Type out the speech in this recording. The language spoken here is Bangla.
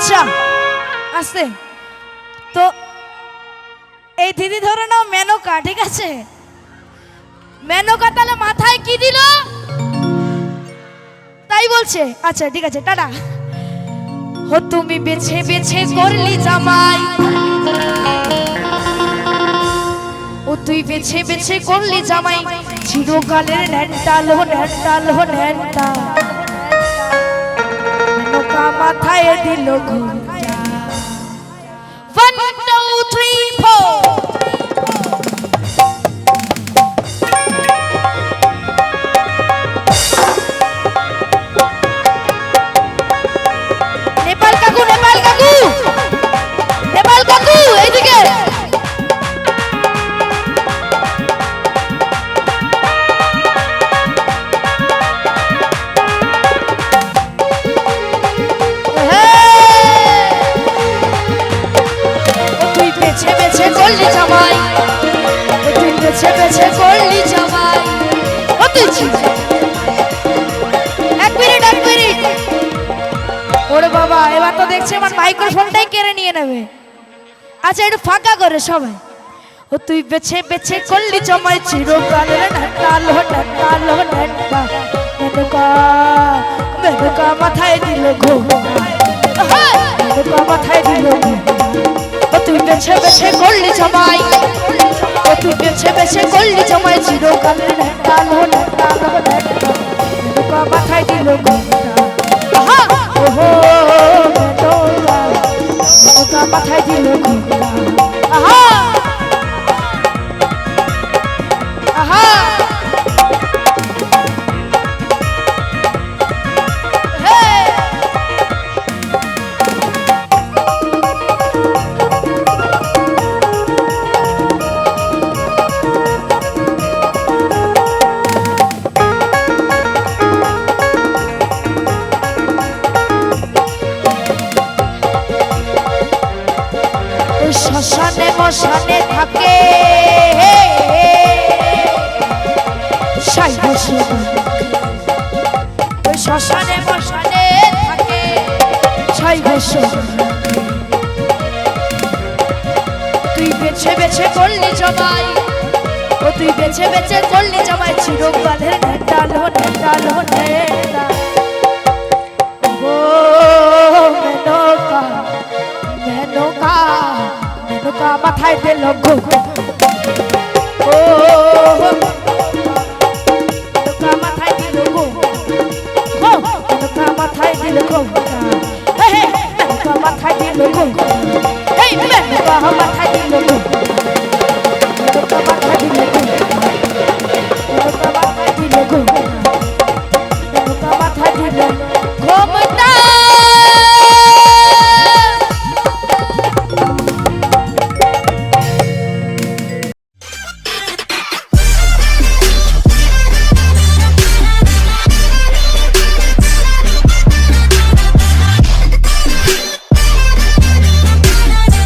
আচ্ছা আসতে। তো, এই দিদি ধরে নাও মেনকা, ঠিক আছে? মেনকা তাহলে মাথায় কি দিল? তাই বলছে। আচ্ছা ঠিক আছে, টাটা। ও তুমি বেছে বেছে করলি জামাই। ও, তুই বেছে বেছে করলি জামাই। চিরকালের ন্যান্টা লো ন্যান্টা মাথায় করলি জামাই। তুই বেছে বেছে করলি জামাই। ও তুই এক মিনিট এক মিনিট। ওরে বাবা এবার তো দেখছি আমার মাইক্রোফোনটাই কেড়ে নিয়ে নেবে। আচ্ছা একটু ফাঁকা করে সবাই। ও তুই বেছে বেছে করলি জমাই চিরকালের নাটালো নাটালো নাটা বেছে বেছে করলি জমাই ও তুই বেছে বেছে করলি জমাই চিরকালের নাটালো নাটালো নাটা মেনকা মাথায় দিল মাথায় দিল আহা! শ্মশানে মশানে থাকে সাইবো শুধু। ওই শ্মশানে মশানে থাকে সাইবো। তুই বেছে বেছে করলি জমাই ও তুই বেছে বেছে করলি জমাই চিরকালের মেনকা মাথায় দিল ঘুম। ও মেনকা মাথায় দিল ঘুম। ও মেনকা মাথায় দিল ঘুম। হে মেনকা মাথায় দিল মাথায় দিল